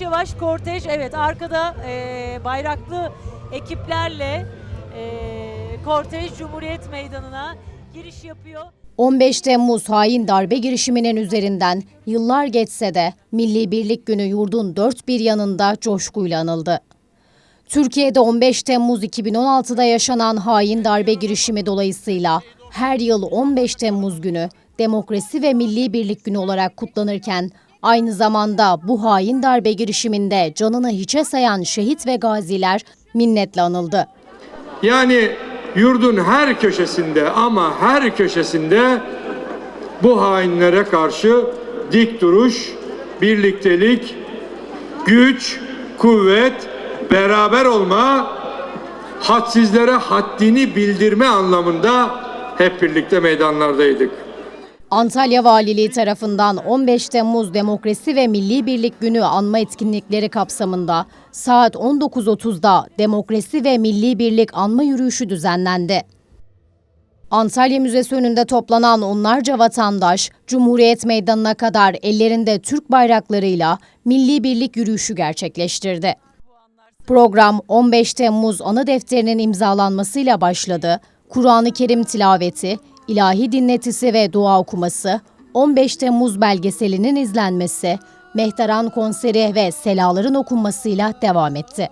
yavaş kortej evet arkada e, bayraklı ekiplerle e, kortej Cumhuriyet Meydanı'na giriş yapıyor. 15 Temmuz hain darbe girişiminin üzerinden yıllar geçse de Milli Birlik Günü yurdun dört bir yanında coşkuyla anıldı. Türkiye'de 15 Temmuz 2016'da yaşanan hain darbe girişimi dolayısıyla her yıl 15 Temmuz günü Demokrasi ve Milli Birlik Günü olarak kutlanırken aynı zamanda bu hain darbe girişiminde canını hiçe sayan şehit ve gaziler minnetle anıldı. Yani yurdun her köşesinde ama her köşesinde bu hainlere karşı dik duruş, birliktelik, güç, kuvvet, beraber olma, hadsizlere haddini bildirme anlamında hep birlikte meydanlardaydık. Antalya Valiliği tarafından 15 Temmuz Demokrasi ve Milli Birlik Günü anma etkinlikleri kapsamında saat 19.30'da Demokrasi ve Milli Birlik anma yürüyüşü düzenlendi. Antalya Müzesi önünde toplanan onlarca vatandaş Cumhuriyet Meydanı'na kadar ellerinde Türk bayraklarıyla Milli Birlik yürüyüşü gerçekleştirdi. Program 15 Temmuz anı defterinin imzalanmasıyla başladı. Kur'an-ı Kerim tilaveti, ilahi dinletisi ve dua okuması, 15 Temmuz belgeselinin izlenmesi, Mehteran konseri ve selaların okunmasıyla devam etti.